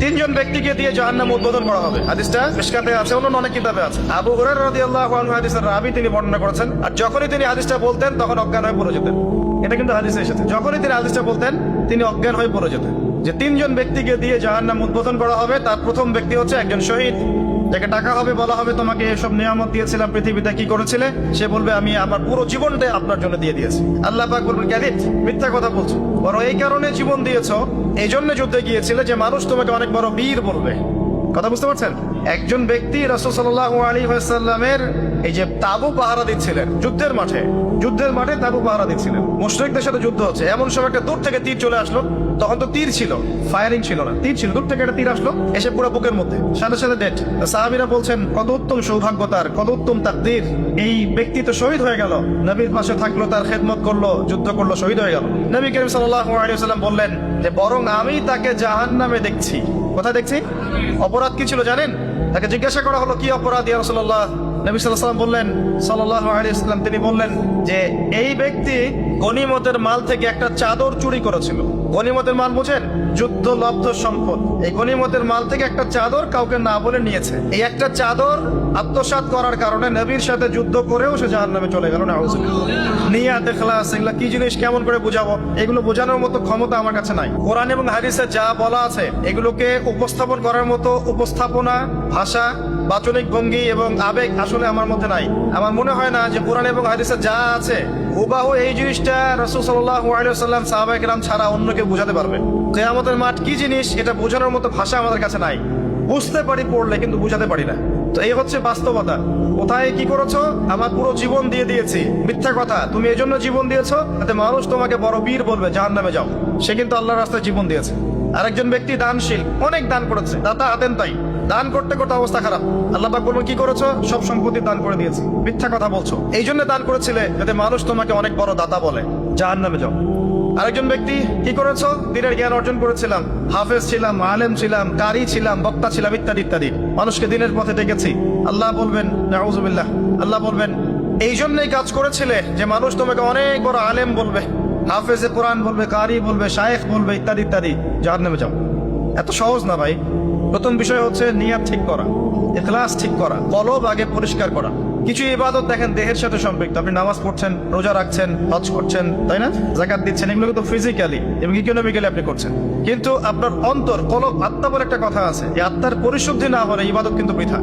তিনজন ব্যক্তিকে দিয়ে জাহান্নাম উদ্বোধন করা হবে। হাদিসটা মিশকাতে আছে অন্য অনেক কিতাবে আছে। আবু হুরায়রা রাদিয়াল্লাহু আনহু হাদিসের রাবি তিনি বর্ণনা করেছেন, আর যখনই তিনি হাদিসটা বলতেন, তখন অজ্ঞান হয়ে পড়ে যেতেন। এটা কিন্তু হাদিসে এসেছে। যখনই তিনি হাদিসটা বলতেন, তিনি অজ্ঞান হয়ে পড়ে যেতেন। যে তিনজন ব্যক্তিকে দিয়ে জাহান্নাম উদ্বোধন করা হবে, তার প্রথম ব্যক্তি হচ্ছে একজন শহীদ। যাকে টাকা হবে, বলা হবে, তোমাকে এসব নিয়ামত দিয়েছিলাম, পৃথিবীতে কি করেছিলে? সে বলবে, আমি আমার পুরো জীবনটা আপনার জন্য দিয়ে দিয়েছি। আল্লাহ পাক বলবেন ক্যারিট মিথ্যা কথা বলছো। বড় এই কারণে জীবন দিয়েছ, এই জন্য যুদ্ধে গিয়েছিলে যে মানুষ তোমাকে অনেক বড় বীর বলবে। কথা বুঝতে পারছেন? একজন ব্যক্তি রাসূল সাল্লাল্লাহু আলাইহি ওয়াসাল্লামের এই যে তাবু পাহারা দিচ্ছিলেন যুদ্ধের মাঠে যুদ্ধের মাঠে তাবু পাহারা দিচ্ছিলেন। মুশরিকদের সাথে যুদ্ধ হচ্ছে। এমন সময় একটা দূর থেকে তীর চলে আসলো। তখন তো তীর ছিল ফায়ারিং ছিল না। তীর ছিল, দূর থেকে একটা তীর আসলো, এসে পুরো বুকের মধ্যে। সাথে সাথে ডেট সাহাবিরা বলছেন, কত উত্তম সৌভাগ্য তার, কত উত্তম তাকদীর এই ব্যক্তি তো শহীদ হয়ে গেল। নবীর পাশে থাকল, তার খেদমত করল, যুদ্ধ করল, শহীদ হয়ে গেল। নবী করিম সাল্লাল্লাহু আলাইহি ওয়াসাল্লাম বললেন যে, বরং আমি তাকে জাহান্নামে দেখছি। কোথায় দেখছি? অপরাধ কি ছিল জানেন? তাকে জিজ্ঞাসা করা হলো, কি অপরাধ ইয়া রাসূলুল্লাহ? নবী আলাইহি বললেন সাল্লাহ ওয়াসাল্লাম, তিনি বললেন যে, এই ব্যক্তি গনিমতের মাল থেকে একটা চাদর চুরি করেছিল। গনিমতের মাল বুঝেন? যুদ্ধ লব্ধ সম্পদ। এই গনিমতের মাল থেকে একটা চাদর কাউকে না বলে নিয়েছে। এই একটা চাদর আত্মসাৎ করার কারণে নবীর সাথে যুদ্ধ করেও সে জাহান্নামে চলে গেল না এগুলা কি জিনিস কেমন করে বুঝাবো? এগুলো বোঝানোর মতো ক্ষমতা আমার কাছে নাই। কোরআন এবং হাদিসে যা বলা আছে, এগুলোকে উপস্থাপন করার মতো উপস্থাপনা, ভাষা, বাচনিক ভঙ্গি এবং আবেগ আসলে আমার মধ্যে নাই। আমার মনে হয় না যে কোরআন এবং হাদিসে যা আছে, হুবাহু এই জিনিসটা রসুল সাল্লাল্লাহু আলাইহি ওয়াসাল্লাম সাহাবায়ে ছাড়া অন্য কেউ বোঝাতে পারবে। কিয়ামতের মাঠ কি জিনিস, এটা বোঝানোর মতো ভাষা আমাদের কাছে নাই। বুঝতে পারি, পড়লে কিন্তু বুঝাতে পারি না। তো এই হচ্ছে বাস্তবতা। কোথায় কি করেছ? আমার পুরো জীবন দিয়ে দিয়েছি। মিথ্যা কথা, তুমি এই জন্য জীবন দিয়েছ, যাতে মানুষ তোমাকে বড় বীর বলবে জাহান নামে যাও। সে কিন্তু আল্লাহর রাস্তায় জীবন দিয়েছে। আরেকজন ব্যক্তি দানশীল, অনেক দান করেছে। দাতা হাতেন তাই। দান করতে করতে অবস্থা খারাপ। আল্লাহ পাক বলবেন, কি করেছ? সব সম্পত্তি দান করে দিয়েছি। মিথ্যা কথা বলছো। এই জন্য দান করেছিলে, যাতে মানুষ তোমাকে অনেক বড় দাতা বলে। জাহান নামে যাও। আরেকজন ব্যক্তি, কি করেছ? দিনের জ্ঞান অর্জন করেছিলাম। হাফেজ ছিলাম, আলেম ছিলাম, কারি ছিলাম, বক্তা ছিলাম, ইত্যাদি ইত্যাদি। মানুষকে দিনের পথে ডেকেছি। আল্লাহ বলবেন, নাউজুবিল্লাহ। আল্লাহ বলবেন এই জন্যই কাজ করেছিলে যে মানুষ তোমাকে অনেক বড় আলেম বলবে। হাফেজে কোরআন বলবে, কারি বলবে, শায়েখ বলবে, ইত্যাদি ইত্যাদি। যার নেমে যাও। এত সহজ না ভাই। প্রথম বিষয় হচ্ছে নিয়াত ঠিক করা এখলাস ঠিক করা, কলব আগে পরিষ্কার করা। কিছু ইবাদত দেখেন, দেহের সাথে সম্পৃক্ত। আপনি নামাজ পড়ছেন, রোজা রাখছেন, হজ করছেন, তাই না? জাকাত দিচ্ছেন, এগুলো কিন্তু ফিজিক্যালি এবং ইকোনমিক্যালি আপনি করছেন। কিন্তু আপনার অন্তর, কলব, আত্মা বলে একটা কথা আছে, যে আত্মার পরিশুদ্ধি না হলে ইবাদত কিন্তু বৃথা।